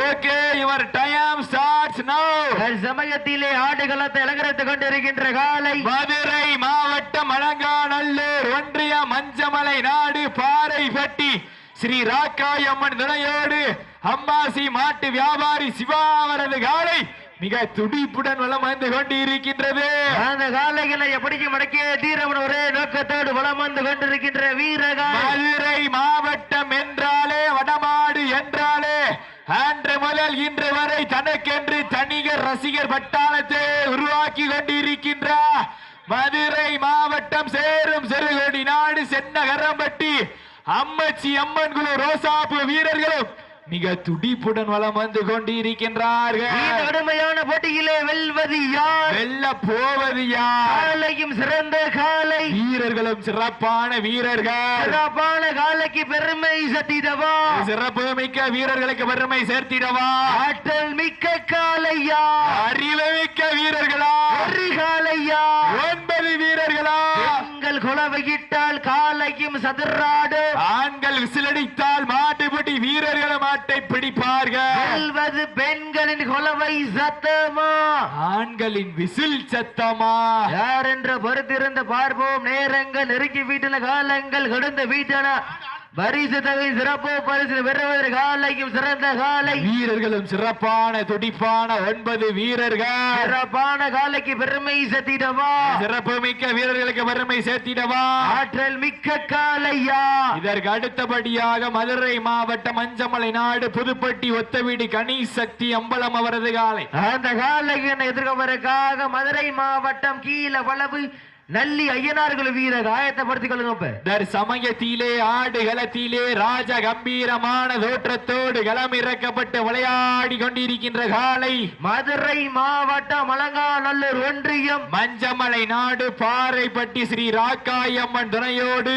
Okay your time starts நவ சமயத்திலே ஆடுகளத்தை அலங்கரித்துக் கொண்டிருக்கின்ற காலை மதுரை மாவட்டம் அலங்காநல்லூர் ஒன்றிய மஞ்சமலை நாடு பாறைப்பட்டி ஸ்ரீ ராக்காயம்மன் துணையோடு அம்பாசி மாட்டு வியாபாரி சிவா அவரது காலை மிக துடிப்புடன் வலம் வந்து கொண்டு இருக்கின்றது அந்த காலைகளை எப்படிக்கு மடக்கிய தீரவன் ஒரே நோக்கத்தோடு வந்து கொண்டிருக்கின்ற வீரகால் மதுரை மாவட்டம் என்றாலே அன்று முதல் இன்று வரை தனக்கென்று தனிகர் ரசிகர் பட்டாளத்தை உருவாக்கி கொண்டிருக்கின்ற மதுரை மாவட்டம் சேரும் செருகொடி நாடு சென்னகரம்பட்டி அம்மச்சி அம்மன் குழு ரோசாப்பு வீரர்களும் மிக துடிப்புடன் வலம் வந்து கொண்டிருக்கின்றார்கள். கடுமையான போட்டியிலே வெல்வது யார்? வெல்ல போவது யார்? காலையும் சிறந்த காலை. வீரர்களும் சிறப்பான வீரர்கள். சிறப்பான காலைக்கு பெருமை சத்திதவா சிறப்பு மிக்க வீரர்களுக்கு பெருமை சேர்த்திடவா? ஆற்றல் மிக்க காலையா? அறிவு மிக்க வீரர்களா? ஒரு காலையா? ஒன்பது பெண்கள் குலவையிட்டால் காலையும் சதுராடு. ஆண்கள் விசிலடித்தால் மாட்டுப்பட்டி வீரர்கள் மாட்டை பிடிப்பார்கள். பெண்களின் குலவை சத்தமா? ஆண்களின் விசில் சத்தமா? யார் என்று பொறுத்திருந்து பார்ப்போம். நேரங்கள் நெருங்கி வீட்டின காலங்கள் கடந்த வீட்டன. பரிசு தொகை சிறப்பு பரிசு பெறுவதற்கு காலையும் சிறந்த காலை. வீரர்களும் சிறப்பான துடிப்பான ஒன்பது வீரர்கள். சிறப்பான காலைக்கு பெருமை சத்திடவா சிறப்பு மிக்க வீரர்களுக்கு பெருமை சேர்த்திடவா? ஆற்றல் மிக்க காலையா இதற்கு அடுத்தபடியாக மதுரை மாவட்டம் மஞ்சமலை நாடு புதுப்பட்டி ஒத்தவீடு கணி சக்தி அம்பலம் அவரது காலை. அந்த காலைக்கு எதிர்கொள்வதற்காக மதுரை மாவட்டம் கீழ வளவு நல்லி ஐயனார்கள் வீர காயத்தைப்படுத்திக் கொள்ளுங்க. தர் சமயத்திலே ஆடு களத்திலே ராஜ கம்பீரமான தோற்றத்தோடு களம் இறக்கப்பட்டு விளையாடி கொண்டிருக்கின்ற காலை மதுரை மாவட்டம் அலங்காநல்லூர் ஒன்றியம் மஞ்சமலை நாடு பாறைப்பட்டி ஸ்ரீ ராக்காயம்மன் துணையோடு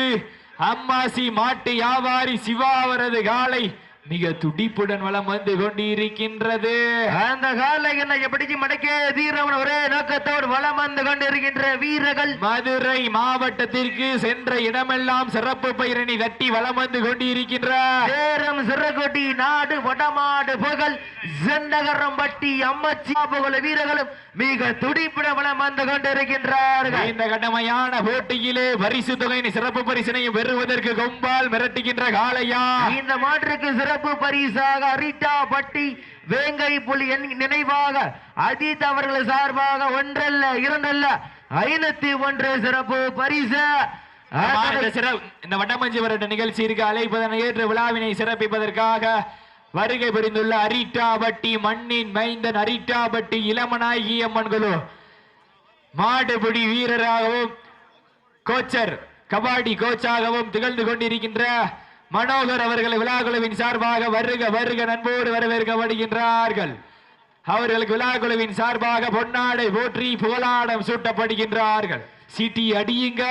அம்மாசி மாட்டு வியாபாரி சிவா அவரது காலை மிக துடிப்புடன் வலம் வந்து கொண்டிருக்கின்றது. அந்த காலைகளை எப்படி மடக்கே தீரவன் ஒரே நோக்கத்தோடு வலம் வந்து கொண்டிருக்கின்ற வீரர்கள். மதுரை மாவட்டத்திற்கு சென்ற இடமெல்லாம் சிறப்பு பயிரணி தட்டி வலம் வந்து கொண்டிருக்கின்றார். சேரம் சிறகொட்டி நாடு வடமாடு புகழ் செந்தகரம்பட்டி அம்மச்சி புகழ் வீரர்களும் மிக துடிப்புட வலம் வந்து கொண்டிருக்கின்றார்கள். இந்த கடுமையான போட்டியிலே பரிசு தொகையின் சிறப்பு பரிசினையும் பெறுவதற்கு கொம்பால் மிரட்டுகின்ற காளையா. இந்த மாற்றுக்கு சிறப்பு சிறப்பு பரிசாக அரிட்டா பட்டி வேங்கை புலி நினைவாக அஜித் அவர்கள் சார்பாக ஒன்றல்ல இரண்டல்ல ஐநூத்தி ஒன்று சிறப்பு பரிசு. இந்த வட்டமஞ்சி வருட நிகழ்ச்சியிற்கு அழைப்பதனை ஏற்று விழாவினை சிறப்பிப்பதற்காக வருகை புரிந்துள்ள அரிட்டாபட்டி மண்ணின் மைந்தன் அரிட்டாபட்டி இளமநாயகி அம்மன் மாடுபிடி வீரராகவும் கோச்சர் கபாடி கோச்சாகவும் திகழ்ந்து கொண்டிருக்கின்ற மனோகர் அவர்கள் விழாக்குழுவின் சார்பாக வருக வருக நண்போடு வரவேற்கப்படுகின்றார்கள். அவர்களுக்கு விழாக்குழுவின் சார்பாக பொன்னாடை போற்றி புகழாடம் சூட்டப்படுகின்றார்கள். சிட்டி அடியுங்க.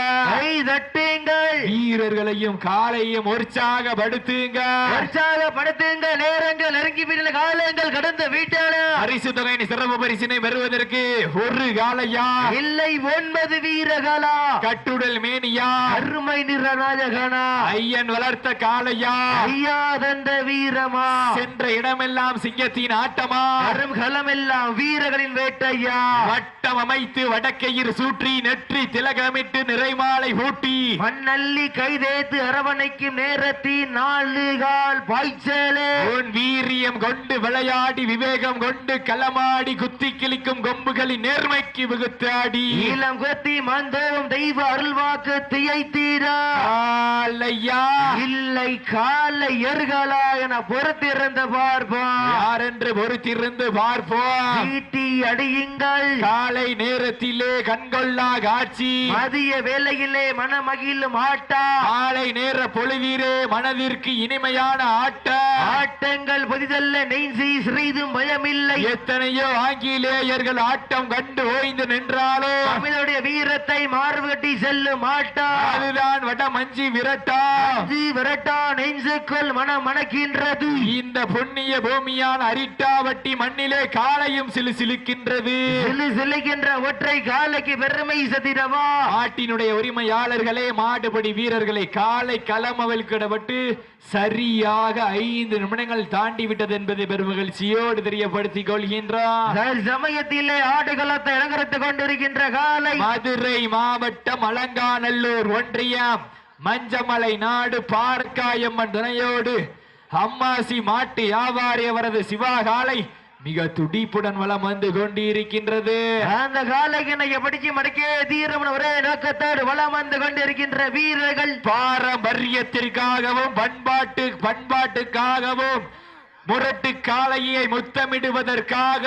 தட்டுங்கள். வீரர்களையும் காலையும் உற்சாகப்படுத்துங்க உற்சாகப்படுத்துங்க நேரங்கள் நெருங்கி விடல காலங்கள் கடந்த வீட்டான. பரிசு தொகையின் சிறப்பு பரிசினை பெறுவதற்கு ஒரு காலையா இல்லை ஒன்பது வீரர்களா கட்டுடல் மேனியா? அருமை நிற ராஜகனா. ஐயன் வளர்த்த காளையா? ஐயா தந்த வீரமா? சென்ற இடமெல்லாம் சிங்கத்தின் ஆட்டமா? அரும் களமெல்லாம் வீரர்களின் வேட்டையா? வட்டம் அமைத்து வடக்கையில் சூற்றி நெற்றி திலகமிட்டு நிறைமாலை பூட்டி மண்ணள்ளி கைதேத்து அரவணைக்கும் நேரத்தின் நாலு கால் பாய்ச்சலே. உன் வீரியம் கொண்டு விளையாடி விவேகம் கொண்டு களமாடி குத்தி கிழிக்கும் கொம்புகளின் நேர்மைக்கு விகுத்தாடி. நீளம் கொத்தி மந்தோம் தெய்வ அருள்வாக்கு தியைத்தீரா. ஆலையா இல்லை காலை எருகலா என பொறுத்திருந்த பார்ப்போம். யார் என்று பொறுத்திருந்து பார்ப்போம். ஈட்டி அடியுங்கள். காலை நேரத்திலே கண்கொள்ளா காட்சி மதிய வேளையிலே மனமகிழும் ஆட்டா. காலை நேர பொழுதிலே மனதிற்கு இனிமையான ஆட்ட. ஆட்டங்கள் புதிதல்ல நெய்சி சிறிதும் பயமில்லை. எத்தனையோ ஆங்கிலேயர்கள் ஆட்டம் கண்டு ஓய்ந்து நின்றாலும் தமிழுடைய வீரத்தை மார்பட்டி செல்லும் ஆட்டா. அதுதான் வட மஞ்சி விரட்டா விரட்டா நெஞ்சுக்குள் மனம் மணக்கின்றது. இந்த புண்ணிய பூமியான அரிட்டாவட்டி மண்ணிலே காலையும் சிலு சிலுக்கின்றது. சிலு சிலுக்கின்ற ஒற்றை காலைக்கு பெருமை சதிரவா அல்லவா மாட்டினுடைய உரிமையாளர்களே மாடுபடி வீரர்களை காலை களம் அவிழ்க்கிடப்பட்டு சரியாக ஐந்து நிமிடங்கள் தாண்டி விட்டது என்பதை பெருமகிழ்ச்சியோடு தெரியப்படுத்திக் கொள்கின்றார். சமயத்திலே ஆடுகளத்தை அலங்கரித்துக் கொண்டிருக்கின்ற காலை. மதுரை மாவட்டம் அலங்காநல்லூர் ஒன்றியம் மஞ்சமலை நாடு பார்க்காயம்மன் துணையோடு அம்மாசி மாட்டு வியாபாரி அவரது சிவாகாலை மிக துடிப்புடன் வலம் வந்து கொண்டிருக்கின்றது. அந்த காலையினை படிச்சு மடக்கே தீரமன் ஒரே நோக்கத்தோடு வளம் வந்து கொண்டிருக்கின்ற வீரர்கள். பாரம்பரியத்திற்காகவும் பண்பாட்டு பண்பாட்டுக்காகவும் முரட்டு காளையை முத்தமிடுவதற்காக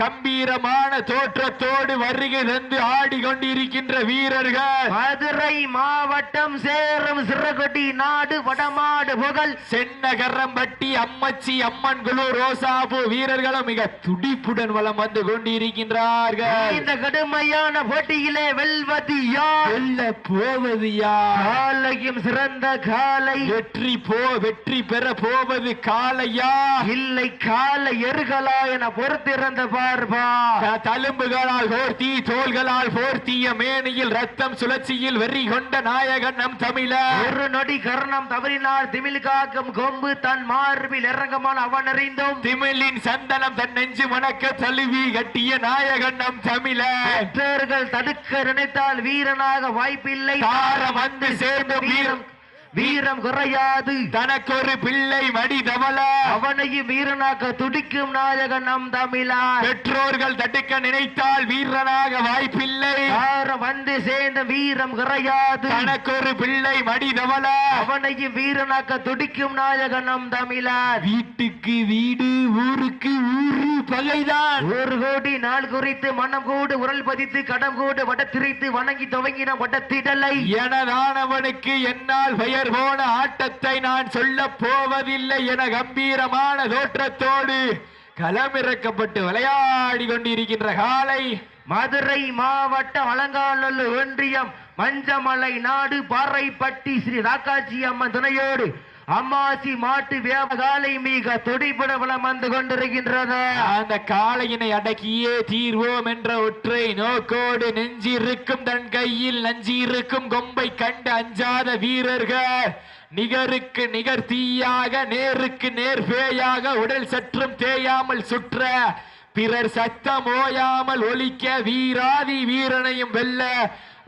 கம்பீரமான தோற்றத்தோடு வருகை தந்து ஆடிக்கொண்டிருக்கின்ற வீரர்கள். மதுரை மாவட்டம் சேரும் சிறகொட்டி நாடு வடமாடு புகழ். சென்னகரம்பட்டி அம்மச்சி அம்மன் குழு ரோசாபு வீரர்களும் மிக துடிப்புடன் வலம் வந்து கொண்டிருக்கின்றார்கள். இந்த கடுமையான போட்டியிலே வெல்வது யார்? வெல்ல போவது யார்? காலையும் சிறந்த காலை. வெற்றி போ வெற்றி பெற போவது காளையா இல்லை காலை எருகலா என பொறுத்திருந்த பார்ப்பா த- தழும்புகளால் போர்த்தி தோள்களால் போர்த்திய மேனியில் ரத்தம் சுழற்சியில் வெறி கொண்ட நாயகன் நம் தமிழர் ஒரு நொடி கர்ணம் தவறினார் திமிழ் காக்கும் கொம்பு தன் மார்பில் இறங்கமான அவன் அறிந்தோம். திமிழின் சந்தனம் தன் நெஞ்சு மணக்க தழுவி கட்டிய நாயகன் நம் தமிழர் தடுக்க நினைத்தால் வீரனாக வாய்ப்பில்லை. தாரம் வந்து சேர்ந்த வீரம் வீரம் குறையாது. தனக்கொரு பிள்ளை மடி தவள அவனையும் வீரனாக்க துடிக்கும் நாயகன் நம் தமிழார் பெற்றோர்கள் தடுக்க நினைத்தால் வீரனாக வாய்ப்பில்லை. வந்து சேர்ந்த வீரம் குறையாது. தனக்கொரு பிள்ளை மடி தவள அவனையும் வீரனாக்க துடிக்கும் நாயகன் நம் தமிழார் வீட்டுக்கு வீடு ஊருக்கு ஊரு பகைதான். ஒரு கோடி நாள் குறித்து மனம் கூடு உரல் பதித்து கடம் கூடு வடத்திரித்து வணங்கி துவங்கின வடத்திடலை. எனதானவனுக்கு என்னால் பெயர் போன ஆட்டத்தை நான் சொல்ல போவதில்லை என கம்பீரமான தோற்றத்தோடு களமிறக்கப்பட்டு விளையாடி கொண்டிருக்கின்ற காலை மதுரை மாவட்டம் அலங்காநல்லூர் ஒன்றியம் மஞ்சமலை நாடு பாறைப்பட்டி ஸ்ரீ ராக்காட்சி அம்மன் துணையோடு அம்மாசி மாட்டு வியாபாலை மிக துடிப்புட வளம் வந்து கொண்டிருக்கின்றது. அந்த காளையினை அடக்கியே தீர்வோம் என்ற ஒற்றை நோக்கோடு நெஞ்சிருக்கும் தன் கையில் நஞ்சிருக்கும் கொம்பை கண்டு அஞ்சாத வீரர்கள். நிகருக்கு நிகர் தீயாக நேருக்கு நேர் பேயாக உடல் சற்றும் தேயாமல் சுற்ற பிறர் சத்தம் ஓயாமல் ஒலிக்க வீராதி வீரனையும் வெல்ல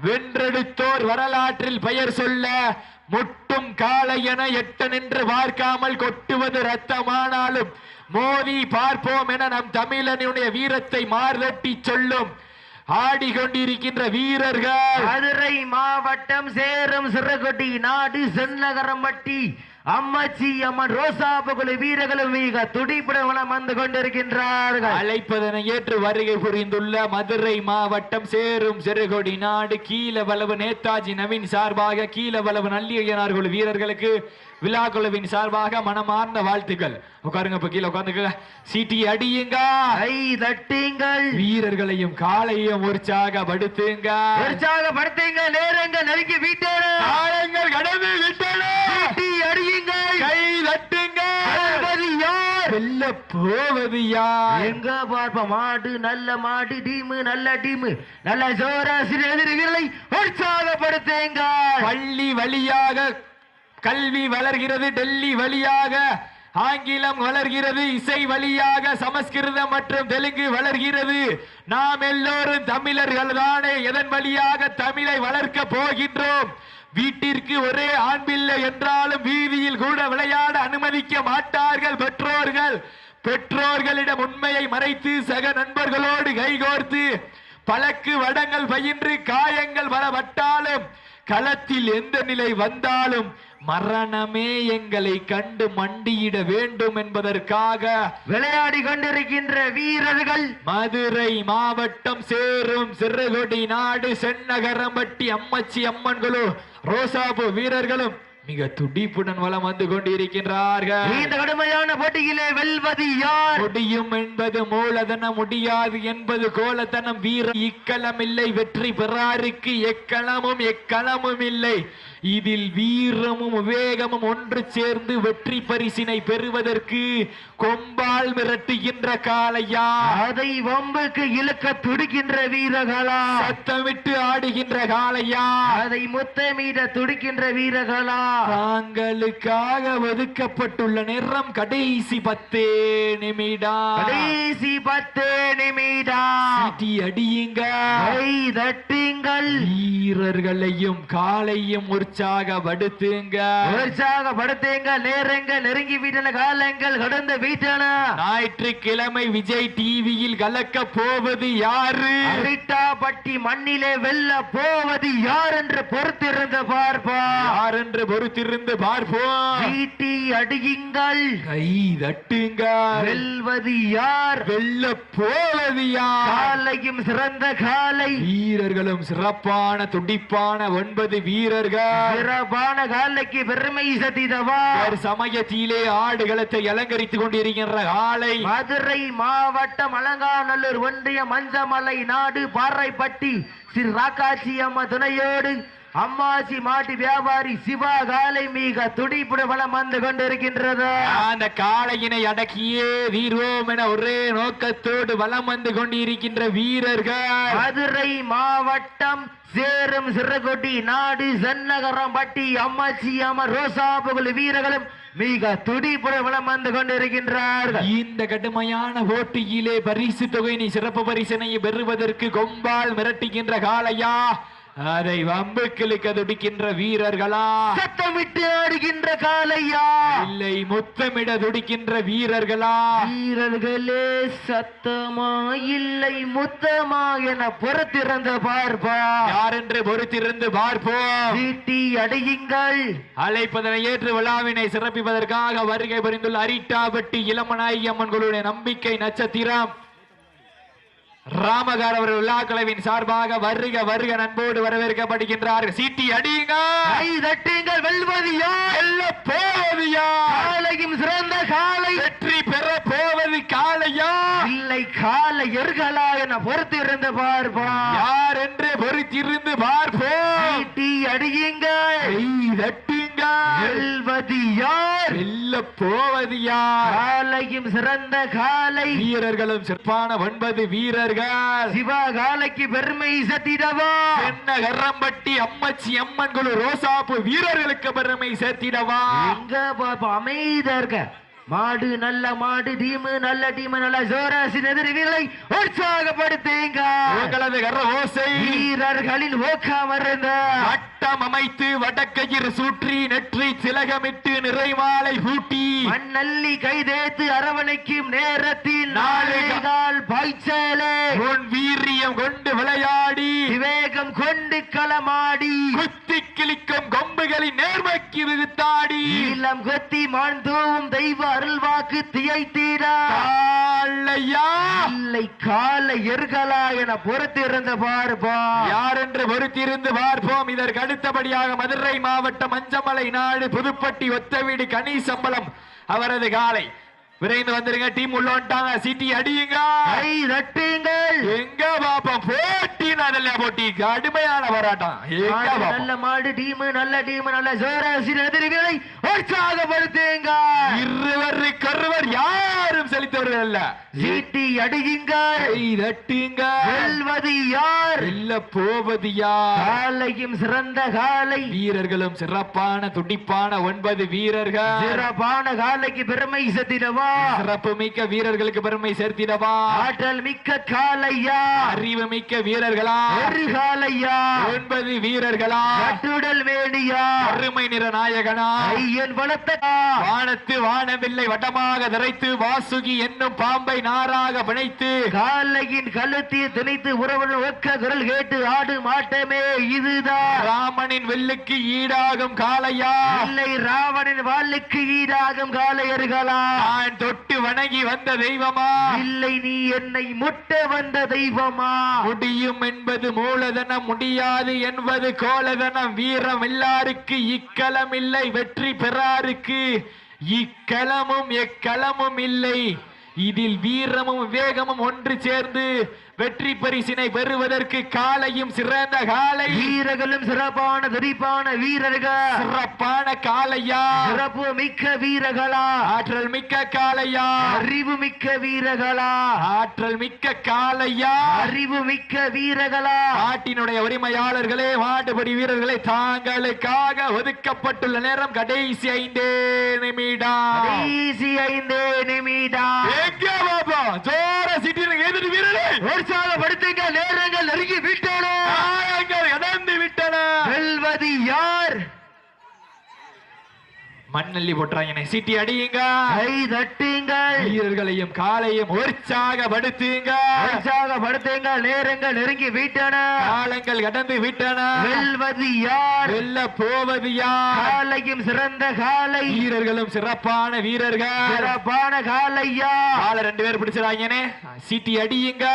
வென்றெடுத்தோர் வரலாற்றில் பெயர் சொல்ல முட்டும் காளையென என எட்ட நின்று பார்க்காமல் கொட்டுவது ரத்தமானாலும் மோதி பார்ப்போம் என நம் தமிழனுடைய வீரத்தை மார்தட்டி சொல்லும். ஆடிக்கொண்டிருக்கின்ற வீரர்கள். மதுரை மாவட்டம் சேரும் சிறகொட்டி நாடு சென்னகரம்பட்டி அம்மச்சி அம்மன் ரோசாபுகுழு வீரர்களும் மிக துடிப்புட வளம் வந்து கொண்டிருக்கின்றார்கள். அழைப்பதனை ஏற்று வருகை புரிந்துள்ள மதுரை மாவட்டம் சேரும் சிறுகொடி நாடு கீழவளவு நேதாஜி நவீன் சார்பாக கீழவளவு நல்லியனார் குழு வீரர்களுக்கு விழா குழுவின் சார்பாக மனமார்ந்த வாழ்த்துக்கள். உட்காருங்க இப்ப கீழே உட்காந்துக்க சீட்டி அடியுங்க. கை தட்டுங்கள். வீரர்களையும் காலையும் உற்சாகப்படுத்துங்க. உற்சாகப்படுத்துங்க நேரங்க நெருங்கி வீட்டேன். காலங்கள் கடந்து விட்டன. அடியுங்கள். கை யார்? வெல்ல போவது யார்? எங்க பார்ப்ப மாடு நல்ல மாடு டீமு நல்ல டீமு. நல்ல ஜோரா சிறு எதிரிகளை உற்சாகப்படுத்துங்க. பள்ளி வழியாக கல்வி வளர்கிறது டெல்லி வழியாக ஆங்கிலம் வளர்கிறது இசை வழியாக சமஸ்கிருதம் மற்றும் தெலுங்கு வளர்கிறது. நாம் எல்லோரும் தமிழர்கள் தானே எதன் வழியாக தமிழை வளர்க்க போகின்றோம்? வீட்டிற்கு ஒரே ஆண் பிள்ளை என்றாலும் வீதியில் கூட விளையாட அனுமதிக்க மாட்டார்கள் பெற்றோர்கள். பெற்றோர்களிடம் உண்மையை மறைத்து சக நண்பர்களோடு கைகோர்த்து பழக்கு வடங்கள் பயின்று காயங்கள் பலப்பட்டாலும் களத்தில் எந்த நிலை வந்தாலும் மரணமே எங்களை கண்டு மண்டியிட வேண்டும் என்பதற்காக விளையாடி கொண்டிருக்கின்ற வீரர்கள் மதுரை மாவட்டம் சேரும் சிறுகொடி நாடு சென்னகரம்பட்டி அம்மச்சி அம்மன் குழு ரோசாபு வீரர்களும் மிக துடிப்புடன் வலம் வந்து கொண்டிருக்கின்றார்கள். இந்த கடுமையான போட்டியிலே வெல்வது யார்? முடியும் என்பது மூலதனம் முடியாது என்பது கோலத்தனம். வீரம் இக்களம் இல்லை வெற்றி பெறாருக்கு எக்களமும் எக்களமும் இல்லை. இதில் வீரமும் விவேகமும் ஒன்று சேர்ந்து வெற்றி பரிசினை பெறுவதற்கு கொம்பால் மிரட்டுகின்ற காளையா. அதை வம்புக்கு இழுக்க துடிக்கின்ற வீரர்களா. சத்தமிட்டு ஆடுகின்ற காளையா. அதை முத்தமீத துடிக்கின்ற வீரர்களா. தாங்களுக்காக ஒதுக்கப்பட்டுள்ள நேரம் கடைசி பத்தே நிமிடம் கடைசி பத்து சீட்டி அடியுங்க தட்டுங்கள். வீரர்களையும் காலையும் உற்சாகப்படுத்துங்க உற்சாகப்படுத்துங்க நேரங்கள் நெருங்கி விட்டன காலங்கள் கடந்து விட்டன. ஞாயிற்றுக்கிழமை விஜய் டிவியில் கலக்க போவது யாரு? அரிட்டாப்பட்டி மண்ணிலே வெல்ல போவது யார் என்று பொறுத்திருந்து பார்ப்பா யார் என்று பொறுத்திருந்து பார்ப்போம். சீட்டி அடியுங்கள். கை தட்டுங்க. வெல்வது யார்? வெல்ல போவது யார்? காலையும் சிறந்த காலை. வீரர்களும் சிறப்பான துடிப்பான ஒன்பது வீரர்கள். சிறப்பான காலைக்கு பெருமை சதிதவா ஒரு சமயத்திலே ஆடுகளத்தை அலங்கரித்துக் கொண்டிருக்கின்ற ஆலை மதுரை மாவட்டம் அலங்காநல்லூர் ஒன்றிய மஞ்சமலை நாடு பாறைப்பட்டி ஸ்ரீ ராக்காட்சி அம்மா துணையோடு அம்மாசி மாட்டு வியாபாரி சிவா காலை மிக துடிப்புட வளம் வந்து கொண்டிருக்கின்றது. அந்த காளையினை அடக்கியே வீர்வோம் என ஒரே நோக்கத்தோடு வலம் வந்து கொண்டிருக்கின்ற வீரர்கள். மதுரை மாவட்டம் சேரும் சிறகொட்டி நாடு சென்னகரம் பட்டி அம்மாச்சி அம்மா ரோசா புகழ் வீரர்களும் மிக துடிப்புட வளம் வந்து கொண்டிருக்கின்றார்கள். இந்த கடுமையான போட்டியிலே பரிசு தொகையினை சிறப்பு பரிசனை பெறுவதற்கு கொம்பால் மிரட்டுகின்ற காளையா? அதை வம்புக்கிழுக்க துடிக்கின்ற வீரர்களா? சத்தமிட்டு ஆடுகின்ற காலையா இல்லை முத்தமிட துடிக்கின்ற வீரர்களா? வீரர்களே சத்தமா இல்லை முத்தமா என புறத்திறந்த பார்ப்பா. யார் என்று பொறுத்திருந்து பார்ப்போம்? சீட்டி அடையுங்கள். அழைப்பதனை ஏற்று விழாவினை சிறப்பிப்பதற்காக வருகை புரிந்துள்ள அரிட்டாபட்டி இளமநாயகி அம்மன்களுடைய நம்பிக்கை நட்சத்திரம். ராமகார் அவர்கள் விழாக்கலவின் சார்பாக வருக வருக நண்போடு வரவேற்கப்படுகின்றார்கள். சீட்டி அடியுங்க. கை தட்டுங்கள் வெல்வது வெல்ல போவது? காலையும் சிறந்த காலை. வெற்றி பெற போவது காளையா இல்லை காலை எர்களா என பொறுத்திருந்த பார்ப்பா யார் என்று பொறுத்திருந்து பார்ப்போம். சீட்டி அடியுங்கள். கை வெல்வது யார்? வெல்ல போவது யார்? காலையும் சிறந்த காலை. வீரர்களும் சிறப்பான ஒன்பது வீரர்கள். சிவா காலைக்கு பெருமை சத்திடவா என்ன கரம்பட்டி அம்மச்சி அம்மன் குழு ரோசாப்பு வீரர்களுக்கு பெருமை சேர்த்திடவா? எங்க அமைதியா இருக்க. மாடு நல்ல மாடு டீமு நல்ல டீமு நல்ல ஜோராசி எதிரி வீரரை உற்சாகப்படுத்துங்க. உங்களது கர ஓசை. வீரர்களின் வட்டம் அமைத்து வடக்கையில் சுற்றி நெற்றி திலகமிட்டு நிறைமாலை பூட்டி. மண்ணல்லி கைதேத்து அரவணைக்கும் நேரத்தில் நாளை நாளைகால் பாய்ச்சலே. உன் வீரியம் கொண்டு விளையாடி. விவேகம் கொண்டு களமாடி. குத்தி கிழிக்கும் கொம்புகளின் நேர்மைக்கு விகுத்தாடி. இளம் கொத்தி தூவும் தெய்வ அருள்வாக்கு தியைத்தீரா காளையா? இல்லை கால எருகலா என பொறுத்திருந்த பார்ப்பா யார் என்று பொறுத்திருந்து பார்ப்போம். இதற்கு அடுத்தபடியாக மதுரை மாவட்டம் மஞ்சமலை நாடு புதுப்பட்டி ஒத்தவீடு கனிசம்பளம். அவரது காலை விரைந்து வந்துருங்க டீம் உள்ள வந்துட்டாங்க சீட்டி அடியுங்க. கை தட்டுங்கள். எங்க பாப்போம் போட்டி நல்ல போட்டி கடுமையான போராட்டம். நல்ல மாடு டீமு நல்ல டீமு நல்ல ஜோராசி எதிரிகளை உற்சாகப்படுத்துங்க இருவருக்கு ஒருவர் யாரும் செலுத்தவர்கள் அல்ல. சீட்டி அடியுங்கள். கை தட்டுங்க வெல்வது யார்? இல்ல போவது யார்? காலையும் சிறந்த காலை. வீரர்களும் சிறப்பான துடிப்பான ஒன்பது வீரர்கள். சிறப்பான காலைக்கு பெருமை சத்திடவா சிறப்பு மிக்க வீரர்களுக்கு பெருமை சேர்த்திடவா? ஆற்றல் மிக்க காலையா? அறிவு மிக்க வீரர்களா? ஒரு காலையா? ஒன்பது வீரர்களா? கட்டுடல் மேடியா அருமை நிற நாயகனா? ஐயன் வளர்த்த வானத்து வானவில்லை வட்டமாக நிறைத்து வாசுகி என்னும் பாம்பை நாராக பிணைத்து காலையின் கழுத்தில் திணைத்து உறவுடன் ஒக்க குரல் கேட்டு ஆடு மாட்டமே இதுதான் ராமனின் வெல்லுக்கு ஈடாகும் காளையா? இல்லை ராவணன் வாளுக்கு ஈடாகும் காளையர்களா? நான் தொட்டு வணங்கி வந்த தெய்வமா? இல்லை நீ என்னை முட்ட வந்த தெய்வமா? முடியும் என்பது மூலதனம் முடியாது என்பது கோலதனம். வீரம் எல்லாருக்கு இக்களம் இல்லை வெற்றி பெறாருக்கு இக்களமும் எக்களமும் இல்லை. இதில் வீரமும் வேகமும் ஒன்று சேர்ந்து வெற்றி பரிசினை பெறுவதற்கு காலையும் சிறந்த காலை. வீரர்களும் சிறப்பான துடிப்பான வீரர்கள். சிறப்பான காலையா? சிறப்பு மிக்க வீரர்களா? ஆற்றல் மிக்க காலையா? அறிவு மிக்க வீரர்களா? ஆற்றல் மிக்க காலையா? அறிவு மிக்க வீரர்களா? நாட்டினுடைய உரிமையாளர்களே மாட்டுப்படி வீரர்களே தாங்களுக்காக ஒதுக்கப்பட்டுள்ள நேரம் கடைசி ஐந்தே நிமிடம் கடைசி ஐந்தே நிமிடம் எங்க பாப்பா? ஜோர சிட்டின எதிர் வீரரே உற்சாகப்படுத்துங்க நேரங்கள் நெருங்கி விட்டன. கடந்து விட்டன. வெல்வது யார்? மண்ணள்ளி போட்டுறாங்க. சிட்டி அடியுங்க கை தட்டுங்கள். வீரர்களையும் காலையும் உற்சாகப்படுத்துங்க உற்சாகப்படுத்துங்க நேரங்கள் நெருங்கி விட்டன. காலங்கள் கடந்து விட்டன. வெல்வது யார்? வெல்ல போவது யார்? காலையும் சிறந்த காலை வீரர்களும் சிறப்பான வீரர்கள். சிறப்பான காலையா வாழ ரெண்டு பேர் பிடிச்சிடாங்கனே சீட்டி அடியுங்க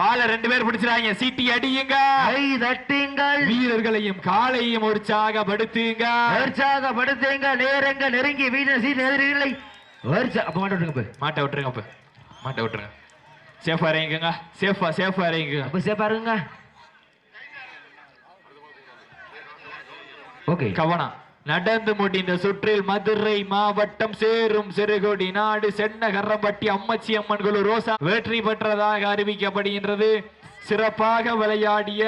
வாழ ரெண்டு பேர் பிடிச்சிடாங்க. சீட்டி அடியுங்க. கை தட்டுங்கள். வீரர்களையும் காலையும் உற்சாகப்படுத்துங்க உற்சாகப்படுத்துங்க நேரங்கள் நெருங்கி வீட்டின சீட் எதிரிகளை. உற்சா அப்ப மாட்ட விட்டுங்க போய் மாட்டை விட்டுருங்க அப்ப. மாட்டை விட்டுருங்க. சேஃபா இறங்கிக்கோங்க சேஃபா சேஃபா இறங்கிக்கோங்க அப்ப சே பாருங்க ஓகே கவனம் நடந்து முடிந்த சுற்றில் மதுரை மாவட்டம் சேரும் சிறுகொடி நாடு சென்னகரம்பட்டி அம்மச்சி அம்மன் குழு ரோசா. வெற்றி பெற்றதாக அறிவிக்கப்படுகின்றது. சிறப்பாக விளையாடிய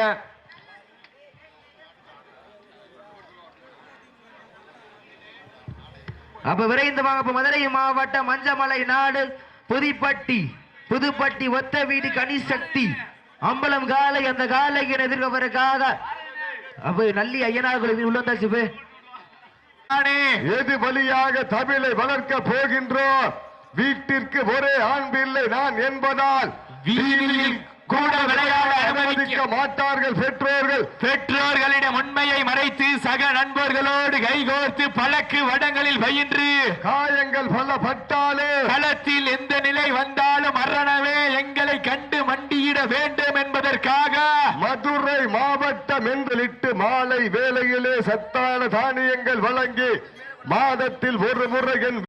அப்ப விரைந்து வாங்க மதுரை மாவட்டம் மஞ்சமலை நாடு புதுப்பட்டி புதுப்பட்டி ஒத்த வீடு கனிசக்தி. அம்பலம் காலை அந்த காலைக்கு எதிர்க்கவருக்காக அப்ப நல்லி ஐயனார் குழு உள்ள வந்தாச்சு போய் நானே எது வழியாக தமிழை வளர்க்க போகின்றோம்? வீட்டிற்கு ஒரே ஆண் பிள்ளை நான் என்பதால் வீதியில் கூட விளையாட அனுமதிக்க மாட்டார்கள் பெற்றோர்கள் பெற்றோர்களிடம் உண்மையை மறைத்து சக நண்பர்களோடு கைகோர்த்து பழக்கு வடங்களில் பயின்று. காயங்கள் பல பட்டாலே களத்தில் எந்த நிலை வந்தாலும் அரணவே எங்களை கண்டு மண்டியிட வேண்டும் என்பதற்காக. மதுரை மாவட்டம் என்றிட்டு மாலை வேளையிலே சத்தான தானியங்கள் வழங்கி மாதத்தில் ஒரு முறை